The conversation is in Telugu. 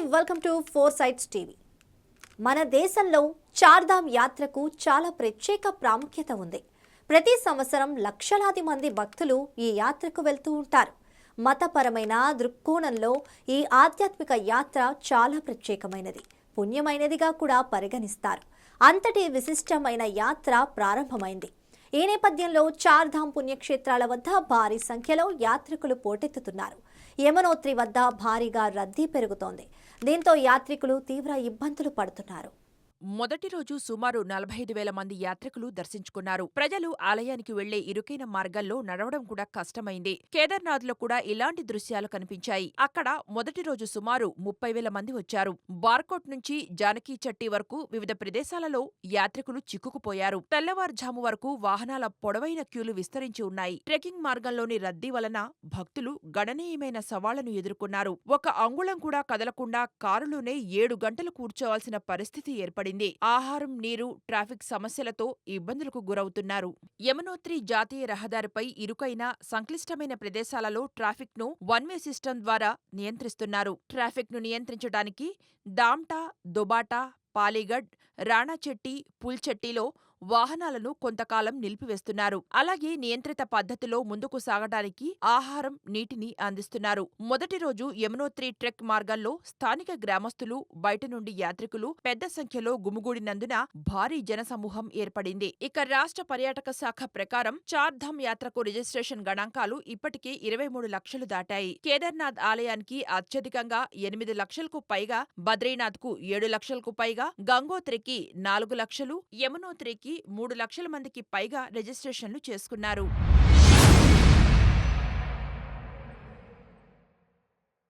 Welcome to four sites TV. మన దేశంలో చార్ధామ్ యాత్రకు చాలా ప్రత్యేక ప్రాముఖ్యత ఉంది. ప్రతి సంవత్సరం లక్షలాది మంది భక్తులు ఈ యాత్రకు వెళ్తూ ఉంటారు. మతపరమైన దృక్కోణంలో ఈ ఆధ్యాత్మిక యాత్ర చాలా ప్రత్యేకమైనది. పుణ్యమైనదిగా కూడా పరిగణిస్తారు. అంతటి విశిష్టమైన యాత్ర ప్రారంభమైంది. ఈ నేపథ్యంలో చార్ధామ్ పుణ్యక్షేత్రాల వద్ద భారీ సంఖ్యలో యాత్రికులు పోటెత్తుతున్నారు. యమునోత్రి వద్ద భారీగా రద్దీ పెరుగుతోంది. దీంతో యాత్రికులు తీవ్ర ఇబ్బందులు పడుతున్నారు. మొదటి రోజు సుమారు నలభై ఐదు వేల మంది యాత్రికులు దర్శించుకున్నారు. ప్రజలు ఆలయానికి వెళ్ళే ఇరుకైన మార్గంలో నడవడం కూడా కష్టమైంది. కేదార్నాథ్లో కూడా ఇలాంటి దృశ్యాలు కనిపించాయి. అక్కడ మొదటి రోజు సుమారు ముప్పై వేల మంది వచ్చారు. బార్కోట్ నుంచి జానకీ చట్టి వరకు వివిధ ప్రదేశాలలో యాత్రికులు చిక్కుకుపోయారు. తెల్లవారుజాము వరకు వాహనాల పొడవైన క్యూలు విస్తరించి ఉన్నాయి. ట్రెక్కింగ్ మార్గంలోని రద్దీ వలన భక్తులు గణనీయమైన సవాళ్ళను ఎదుర్కొన్నారు. ఒక అంగుళం కూడా కదలకుండా కారులోనే ఏడు గంటలు కూర్చోవాల్సిన పరిస్థితి ఏర్పడింది. ఆహారం నీరు ట్రాఫిక్ సమస్యలతో ఇబ్బందులకు గురవుతున్నారు. యమునోత్రి జాతీయ రహదారిపై ఇరుకైన సంక్లిష్టమైన ప్రదేశాలలో ట్రాఫిక్ను వన్ వే సిస్టమ్ ద్వారా నియంత్రిస్తున్నారు. ట్రాఫిక్ను నియంత్రించడానికి దామ్టా దుబాటా పాలీగఢ్ రాణాచెట్టి పుల్చెట్టిలో వాహనాలను కొంతకాలం నిలిపివేస్తున్నారు. అలాగే నియంత్రిత పద్ధతిలో ముందుకు సాగడానికి ఆహారం నీటిని అందిస్తున్నారు. మొదటి రోజు యమునోత్రి ట్రెక్ మార్గాల్లో స్థానిక గ్రామస్తులు బయట నుండి యాత్రికులు పెద్ద సంఖ్యలో గుమిగూడినందున భారీ జనసమూహం ఏర్పడింది. ఇక రాష్ట్ర పర్యాటక శాఖ ప్రకారం చార్ధామ్ యాత్రకు రిజిస్ట్రేషన్ గణాంకాలు ఇప్పటికే ఇరవై మూడు లక్షలు దాటాయి. కేదార్నాథ్ ఆలయానికి అత్యధికంగా ఎనిమిది లక్షలకు పైగా బద్రీనాథ్కు ఏడు లక్షలకు పైగా గంగోత్రికి నాలుగు లక్షలు యమునోత్రికి మూడు లక్షల మందికి పైగా రిజిస్ట్రేషన్లు చేసుకున్నారు.